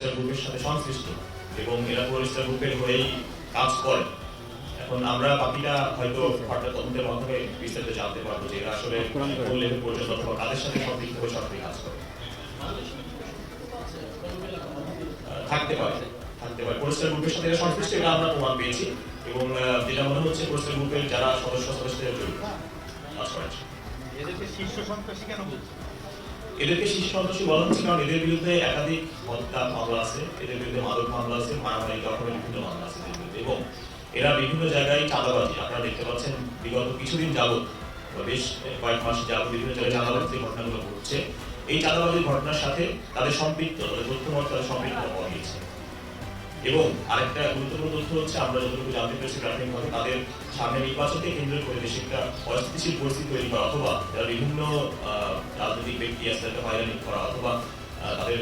গ্রুপের সাথে সংশ্লিষ্ট এবং এরা পরিষ্কার গ্রুপের হয়েই কাজ করে। এখন আমরা বাকিটা হয়তো হঠাৎ তদন্তের মাধ্যমে বিস্তারিত জানতে পারব যে এরা আসলে কোন লেভেল পর্যন্ত অথবা কাদের সাথে সম্পৃক্ত হয়ে সরকারি কাজ করে। থাকতে পারে থাকতে পারে। পরিষ্কার গ্রুপের সাথে সংশ্লিষ্ট, এটা আমরা প্রমাণ পেয়েছি। এবং যেটা মনে হচ্ছে পরিষ্কার গ্রুপের যারা সদস্য সদস্যদের জড়িত কাজ করেছে। এদেরকে শীর্ষ সন্ত্রাসী কেন বলছে এদেরকে শীর্ষ সন্ত্রাসী বলা হচ্ছে কারণ এদের বিরুদ্ধে একাধিক হত্যা মামলা আছে, এদের বিরুদ্ধে মাদক মামলা আছে, মারামারি দখলের বিভিন্ন মামলা আছে। এবং এরা বিভিন্ন জায়গায় চাঁদাবাজি, আপনারা দেখতে পাচ্ছেন বিগত কিছুদিন যাবৎ বেশ কয়েক মাস যাবৎ বিভিন্ন জায়গায় চাঁদাবাজি ঘটনাগুলো ঘটছে, এই চাঁদাবাজির ঘটনার সাথে তাদের সম্পৃক্ত, তাদের তথ্যমত তাদের সম্পৃক্ত পাওয়া গিয়েছে এবং আরেকটা গুরুত্বপূর্ণ তথ্য হচ্ছে আমরা যতটুকু জানতে পেরেছি প্রাথমিকভাবে তাদের সামনে নির্বাচনকে কেন্দ্র করে দেশে একটা অস্থিতিশীল পরিস্থিতি তৈরি করা অথবা যারা বিভিন্ন রাজনৈতিক ব্যক্তি আছে তাদেরকে হয়রানি করা অথবা তাদের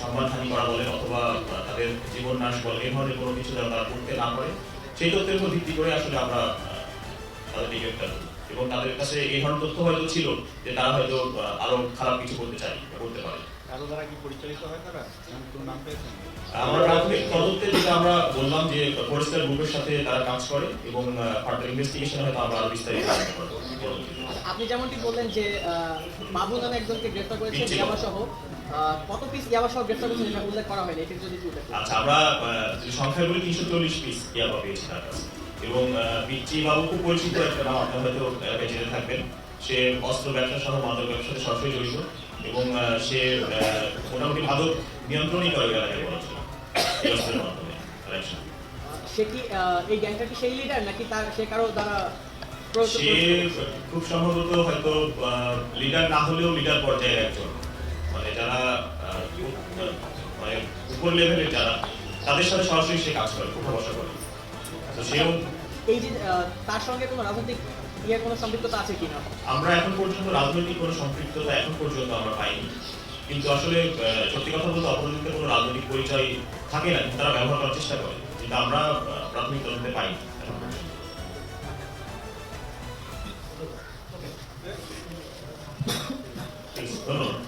সম্মানহানি করা বলে অথবা তাদের জীবন নাশ বলে এই ধরনের কোনো কিছু যেন তারা করতে না পারে সেই তথ্যের উপর ভিত্তি করে আসলে আমরা আহ, তাদেরকে গ্রেপ্তার এবং তাদের কাছে এই ধরনের তথ্য হয়তো ছিল যে তারা হয়তো আরও খারাপ কিছু করতে চায় করতে পারে কারও দ্বারা কি পরিচালিত হয় তারা আমি কোনো নাম পেয়েছেন আমরা প্রাথমিক তদন্তে যেটা আমরা বললাম যে পরিষ্কার গ্রুপের সাথে তারা কাজ করে এবং ফার্দার ইনভেস্টিগেশন হয়তো আমরা আরও বিস্তারিত জানতে পারব পরবর্তীতে। আপনি যেমনটি বললেন যে আহ, বাবু নামে একজনকে গ্রেফতার করেছে জি। ইয়াবা সহ আহ, কত পিস ইয়াবা সহ গ্রেফতার করেছে সেটা উল্লেখ করা হয়নি এটা যদি। আচ্ছা আমরা আহ, সংখ্যায় বলি তিনশো চল্লিশ পিস ইয়াবা পেয়েছি তার কাছে এবং পিচ্চি বাবু খুব পরিচিত একটা নাম আপনার হয়তো এলাকায় জেনে থাকবেন। সে অস্ত্র ব্যবসা সহ মাদক ব্যবসার সাথে সরাসরি জড়িত এবং সে মোটামুটি মাদক নিয়ন্ত্রণই করে এলাকায় বলা এই অস্ত্রের মাধ্যমে সে কি এই গ্যাংটা কি সেই লিডার নাকি তার সে কারও দ্বারা সে খুব সম্ভবত হয়তো লিডার না হলেও লিডার পর্যায়ের একজন। মানে যারা মানে উপর লেভেলের যারা তাদের সাথে সরাসরি সে কাজ করে উঠা বসা করে। এই যে তার সঙ্গে কোনো রাজনৈতিক ইয়ে কোনো সম্পৃক্ততা আছে কিনা? আমরা এখন পর্যন্ত রাজনৈতিক কোনো সম্পৃক্ততা এখন পর্যন্ত আমরা পাইনি। কিন্তু আসলে সত্যি কথা বলতে অপরাধীদের কোনো রাজনৈতিক পরিচয় থাকে না তারা ব্যবহার করার চেষ্টা করে। কিন্তু আমরা প্রাথমিক তদন্তে পাইনি ধন্যবাদ।